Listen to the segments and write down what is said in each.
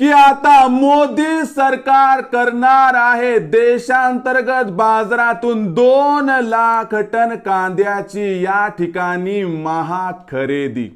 की आता मोदी सरकार करणार आहे देशांतर्गत बाजारातून दोन लाख टन कांद्याची या ठिकाणी महाग खरेदी.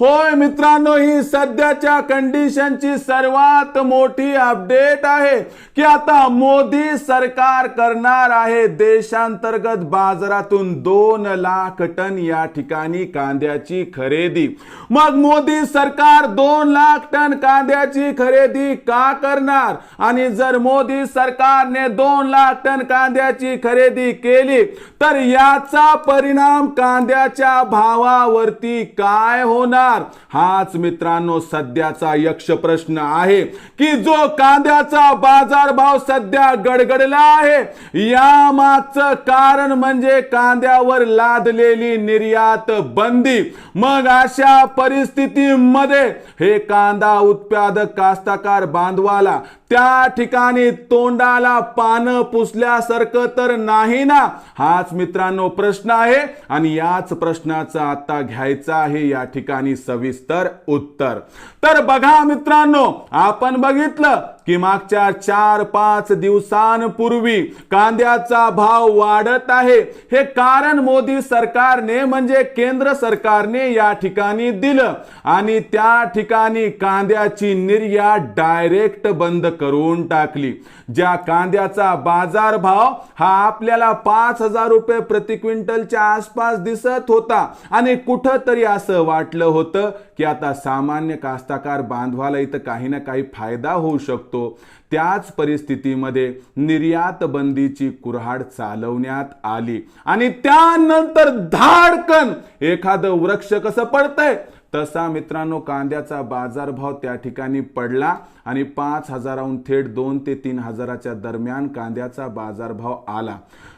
होय मित्रांनो ही सध्याच्या कंडिशनची सर्वात मोठी अपडेट आहे की आता मोदी सरकार करणार आहे देशांतर्गत बाजारातून दोन लाख टन या ठिकाणी कांद्याची खरेदी. मग मोदी सरकार दोन लाख टन कांद्याची खरेदी का करणार? आणि जर मोदी सरकारने दोन लाख टन कांद्याची खरेदी केली तर याचा परिणाम कांद्याच्या भावावरती काय होणार? हाच मित्रांनो सध्याचा यक्ष प्रश्न आहे की जो कांद्याचा बाजारभाव सध्या गडगडला आहे या मागचं कारण म्हणजे कांद्यावर लादलेली निर्यात बंदी. मग अशा परिस्थितीमध्ये हे कांदा उत्पादक कास्ता कास्तकार बांधवाला त्या ठिकाणी तोंडाला पानं पुसल्यासारखं तर नाही ना? हाच मित्रांनो प्रश्न आहे आणि याच प्रश्नाचा आता घ्यायचा आहे या ठिकाणी सविस्तर उत्तर. तर बघा मित्रांनो आपण बघितलं की मागच्या चार पाच दिवसांपूर्वी कांद्याचा भाव वाढत आहे. हे कारण मोदी सरकारने म्हणजे केंद्र सरकारने या ठिकाणी दिलं आणि त्या ठिकाणी कांद्याची निर्यात डायरेक्ट बंद करून टाकली. ज्या कांद्याचा बाजार भाव हा आपल्याला पाच हजार रुपये प्रति क्विंटलच्या आसपास दिसत होता. आणि कुठंतरी असं वाटलं होतं की आता सामान्य कास्ताकार बांधवाला इथं काही ना काही फायदा होऊ शकतो. त्याच परिस्थितीमध्ये निर्यात बंदीची कुऱ्हाड चालवण्यात आली. आणि त्यानंतर धाडकन एखादं वृक्ष कसं पडतंय? तसा मित्रांनो कांद्याचा बाजारभाव त्या ठिकाणी पडला आणि पाच हजाराहून थेट दोन ते तीन हजाराच्या दरम्यान कांद्याचा बाजारभाव आला.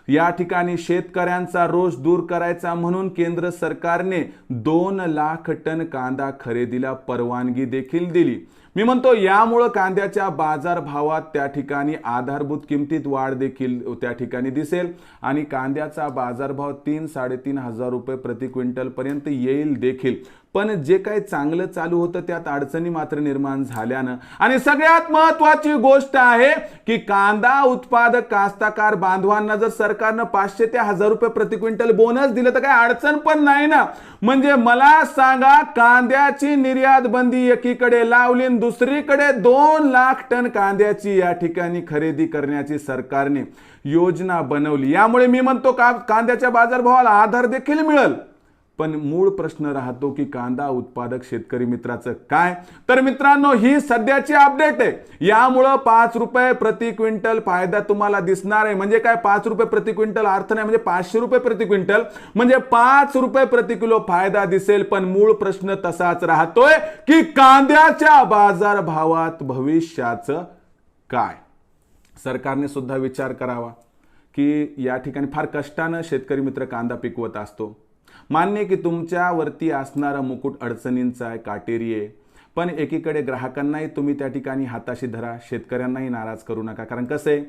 या ठिकाणी शेतकऱ्यांचा रोष दूर करायचा म्हणून केंद्र सरकारने दोन लाख टन कांदा खरेदीला परवानगी देखील दिली. मी म्हणतो यामुळं कांद्याच्या बाजारभावात त्या ठिकाणी आधारभूत किमतीत वाढ देखील त्या ठिकाणी दिसेल आणि कांद्याचा बाजारभाव तीन साडेतीन हजार रुपये प्रति क्विंटल पर्यंत येईल देखील. पण जे काही चांगलं चालू होतं त्यात अडचणी मात्र निर्माण झाल्यानं. आणि सगळ्यात महत्वाची गोष्ट आहे की कांदा उत्पादक कास्ताकार बांधवांना जर सरकारनं पाचशे ते हजार रुपये प्रति क्विंटल बोनस दिलं तर काही अडचण पण नाही ना? म्हणजे मला सांगा कांद्याची निर्यात बंदी एकीकडे लावली दुसरीकडे दोन लाख टन कांद्याची या ठिकाणी खरेदी करण्याची सरकारने योजना बनवली. यामुळे मी म्हणतो का कांद्याच्या बाजारभावाला आधार देखील मिळेल? पण मूळ प्रश्न राहतो की कांदा उत्पादक शेतकरी मित्राचं काय? तर मित्रांनो ही सध्याची अपडेट आहे. यामुळं पाच रुपये प्रति क्विंटल फायदा तुम्हाला दिसणार आहे. म्हणजे काय? पाच रुपये प्रति क्विंटल अर्थ नाही. म्हणजे पाचशे रुपये प्रति क्विंटल. म्हणजे पाच रुपये प्रति किलो फायदा दिसेल पण मूळ प्रश्न तसाच राहतोय की कांद्याच्या बाजार भावात भविष्याचं काय? सरकारने सुद्धा विचार करावा की या ठिकाणी फार कष्टानं शेतकरी मित्र कांदा पिकवत असतो. मान्य की तुमच्यावरती असणारा मुकुट अडचणींचा आहे काटेरी आहे. पण एकीकडे ग्राहकांनाही तुम्ही त्या ठिकाणी हाताशी धरा शेतकऱ्यांनाही नाराज करू नका. कारण कसं आहे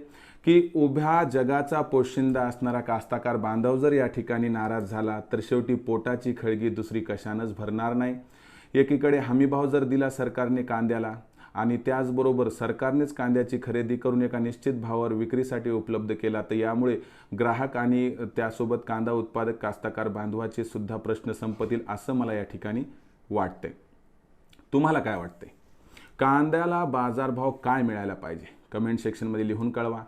की उभ्या जगाचा पोशिंदा असणारा कास्ताकार बांधव जर या ठिकाणी नाराज झाला तर शेवटी पोटाची खळगी दुसरी कशानंच भरणार नाही. एकीकडे हमीभाव जर दिला सरकारने कांद्याला आणि त्याचबरोबर सरकारनेच कांद्याची खरेदी करून एका निश्चित भावावर विक्रीसाठी उपलब्ध केला. तर यामुळे ग्राहक आणि त्यासोबत कांदा उत्पादक कास्ताकार बांधवाचे सुद्धा प्रश्न संपतील असं मला या ठिकाणी वाटतंय. तुम्हाला काय वाटतंय? कांद्याला बाजारभाव काय मिळायला पाहिजे? कमेंट सेक्शनमध्ये लिहून कळवा.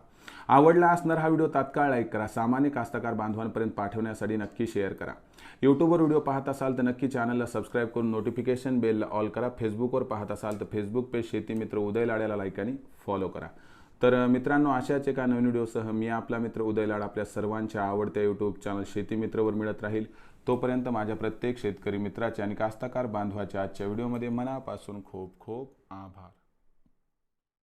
आवडला असणार हा व्हिडिओ तात्काळ लाईक करा. सामान्य कास्तकार बांधवांपर्यंत पाठवण्यासाठी नक्की शेअर करा. यूट्यूबवर व्हिडिओ पाहत असाल तर नक्की चॅनलला सबस्क्राईब करून नोटिफिकेशन बेलला ऑल करा. फेसबुकवर पाहत असाल तर फेसबुक पेज शेती मित्र उदय लाड्याला लाईक आणि फॉलो करा. तर मित्रांनो अशाच एका नवीन व्हिडिओसह मी आपला मित्र उदय लाड आपल्या सर्वांच्या आवडत्या यूट्यूब चॅनल शेती मित्रवर मिळत राहील. तोपर्यंत माझ्या प्रत्येक शेतकरी मित्राचे आणि कास्तकार बांधवाच्या आजच्या व्हिडिओमध्ये मनापासून खूप खूप आभार.